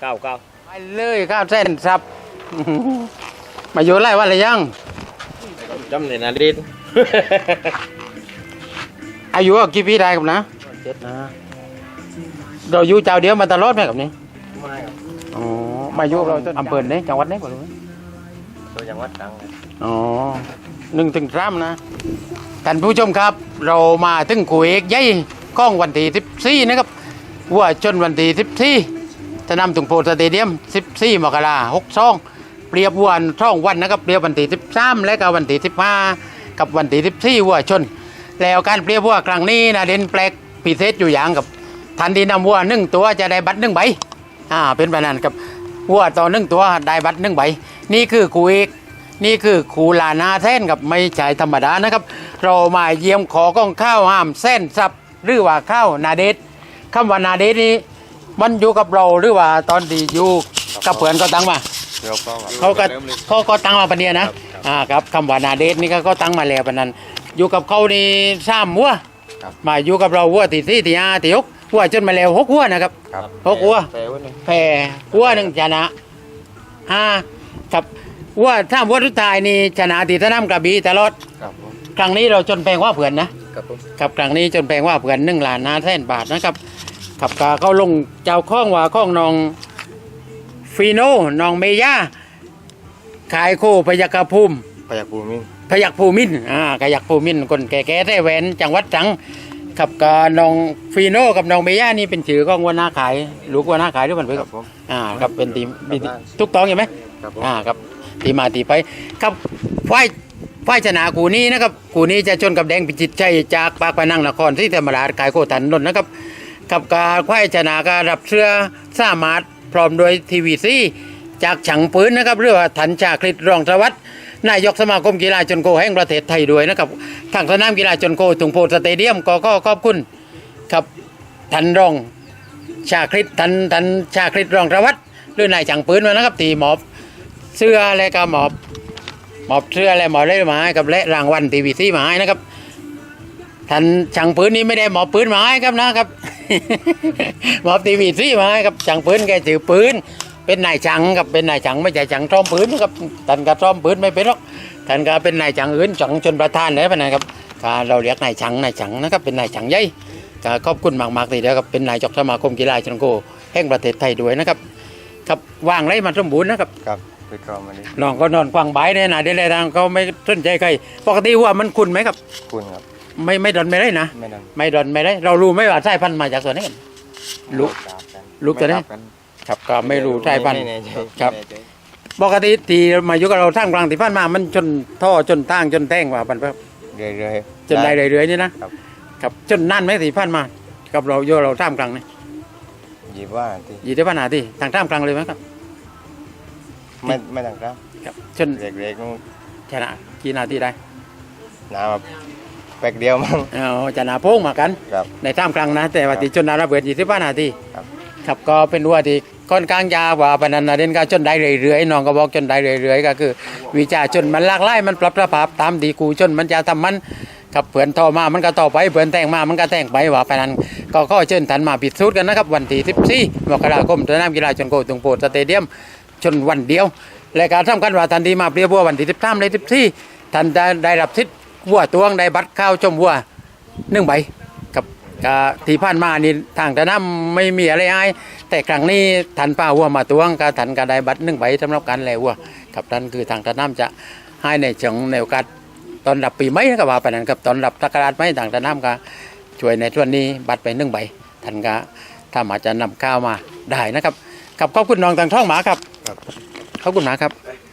เก้าเก้าไปเลยข้าวเส้นสับ มาอยู่ไล่วันอะไรยังจำในนาดิน อายุกี่ปีได้ครับนะเจ็ดนะเราอยู่เจ้าเดียวมาตลอดไหมครับนี่ไม่ครับอ๋อมาอยู่เราอำเภอไหนจังหวัดไหนบ่รู้ตัวจังหวัดตรังนะอ๋อหนึ่งถึงสามนะท่านผู้ชมครับ เรามาถึงขู่เอกใหญ่ข้องวันที่สิบสี่นะครับวัวชนวันที่สิบสี่ จะนำถึงโพสเตเดียมสิบสี่มกราหกสองเปรียบวัวช่องวันนะครับเปรียบวันที่สิบสามและก็วันที่สิบห้ากับวันที่สิบสี่วัวชน แล้วการเปรียบวัวครั้งนี้นะเด่นแปลกพิเศษอยู่อย่างกับทันทีนำวัวหนึ่งตัวจะได้บัตรหนึ่งใบอ่าเป็นแบบนั้นครับวัวต่อหนึ่งตัวได้บัตรหนึ่งใบนี่คือขู่เอกนี่คือขูลานาแท่นกับไม่ใช่ธรรมดานะครับ เรามาเยี่ยมขอกล้องข้าวห้ามเส้นสับหรือว่าข้าวนาเดชคำว่านาเดชนี้ มันอยู่กับเราหรือว่าตอนที่อยู่กับเพื่อนก็ตั้งมา เดี๋ยวก็ครับเขาก็เขาก็ตั้งมาปะเนียนะอ่าครับคำว่านาเดชนี่ก็เขาตั้งมาแล้วปะนั้น อยู่กับเขานี่สามวัวมาอยู่กับเราวัวที่สี่ที่ห้าที่หกวัวจนมาแล้วหกวัวนะครับครับหกวัวแปลว่าหนึ่งแพ้วัวหนึ่งชนะห้าครับวัวถ้าวัวทุกทายนี่ชนะตีสนามกระบี่ตลอดครับผมครั้งนี้เราจนแปลงว่าเผื่อนนะครับผมครับครั้งนี้จนแปลงว่าเผื่อนหนึ่งล้านนาแสนบาทนะครับ ขับกาเขาลงเจ้าข้องว่าข้องนองฟีโนนองเมย่าขายโคพยัคฆภูมิพยักภูมินพยัคฆ์ภูมินอ่ากยักษ์ภูมินคนแก่ๆได้แหวนจังหวัดตรังขับกานองฟีโนกับนองเมย่านี่เป็นชื่อของวัวหน้าขายลูกวัวหน้าขายด้วยกันไปคครัรับบผมอ่าครับเป็นทีมมีครับทุกต้องใช่ไหมครับผมอ่าครับตีมาตีไปครับฝ่ายฝ่ายชนะกูนี้นะครับกูนี้จะชนกับแดงพิจิตรชัยจากปากพนังนครที่ธรรมราชขายโคตันนนท์นะครับ กับการฝ่ายชนะการรับเสื้อสามารถพร้อมโดยทีวีซีจากฉังปืนนะครับเรือว่าถันชาคลิตรองสวัสดิ์นายกสมาคมกีฬาชนโคแห่งประเทศไทยด้วยนะครับทางสนามกีฬาชนโคถุงโพสเตเดียมก็ก็ขอบคุณครับทันรองชาคริตทันทันชาคริตรองสวัสดิ์หรือนายจังปืนมานะครับตีหมอบเสื้ออะไรก็หมอบหมอบเสื้ออะไรหมอบเล่มาให้กับและรางวัลทีวีซีมาให้นะครับท่านช่างปืนนี้ไม่ได้หมอบปืนมาให้ครับนะครับ มอบทีวีซีมาให้ครับช่างปืนแกถือปืน เป็นนายช่างครับเป็นนายช่างไม่ใช่ช่างซ่อมปืนนะครับท่านก็ซ่อมปืนไม่เป็นหรอกท่านก็เป็นนายช่างอื่นช่างชนประธานเลยพะนะครับก็เราเรียกนายช่างนายช่างนะครับเป็นนายช่างใหญ่ก็ขอบคุณมากๆทีเดียวครับเป็นนายกสมาคมกีฬาชนโกแห่งประเทศไทยด้วยนะครับครับว่างไรมันสมบูรณ์นะครับครับไปกรองมาดิน้องก็นอนฟังใบายเนี่ยนะเดี๋ยวเลยทางเขาไม่สนใจใครปกติว่ามันคุณไหมครับคุณครับ ไม่ไม่ดอนไม่ได้นะ ไม่นั่นไม่ดอนไม่ได้ เรารู้ไหมว่าสายพันธุ์มาจากส่วนไหนกันลูกไม่ทราบกันลูกตัวไหนไม่ทราบกันครับก็ไม่รู้สายพันธุ์ไม่แน่ใจครับไม่แน่ใจปกติที่มาอยู่กับเราท่ามกลางที่พันมา มันจนท่อจนทางจนแท่งว่ามันครับเรื่อยๆจนได้เรื่อยๆนี่นะครับ ครับจนนั่นไหมที่พันมา กับเราอยู่เราท่ามกลางนี่ยี่ว่าที่ยี่ที่พันหาที่ทางท่ามกลางเลยไหมครับ ไม่ไม่ต่างครับ ครับจนเล็กๆนู่นชนะกี่นาทีได้น้ำ แบบแป๊กเดียวมั้ง เอาชนะโป้งมากันครับในท่ามกลางนะ แต่ว่าที่จนนาระเบิดยี่สิบห้านาทีครับ ครับก็เป็นวัวที่ค่อนข้างยาวกว่าปานนันนะเด่นก็จนได้เรื่อยๆน้องก็บอกจนได้เรื่อยๆก็คือ วิชาจนมันหลากหลายมันปรับสภาพตามดีกูจนมันจะทำมันครับเผื่อนต่อมามันก็ต่อไปเผื่อนแต่งมามันก็แต่งไปว่าปานนั้นก็ข้อเชิญทันมาปิดสูตรกันนะครับวันที่14มกราคมสนามกีฬาชนโกตุงโปดสเตเดียมชนวันเดียวและการสำคัญว่าทันทีมาเปรียบวัววันที่13เลย14ท่านจะได้รับสิทธิ์ วัวตวงได้บัตรเข้าชมวัวหนึ่งใบกับก็ที่ผ่านมานี่ทางแต่น้ำไม่มีอะไรให้แต่ครั้งนี้ทันป้าวัวมาตวงก็ทันก็ได้บัตรหนึ่งใบสำหรับการแลวัวกับท่านคือทางแต่น้ำจะให้ในเชิงในโอกาสตอนรับปีใหม่ก็ว่าไปนั้นครับตอนรับตะกราดไม้ทางแต่น้ำก็ช่วยในส่วนนี้บัตรไปหนึ่งใบท่านก็ถ้ามาจะนำข้าวมาได้นะครับกับขอบคุณน้องทางท้องหมาครับครับขอบคุณหมาครับค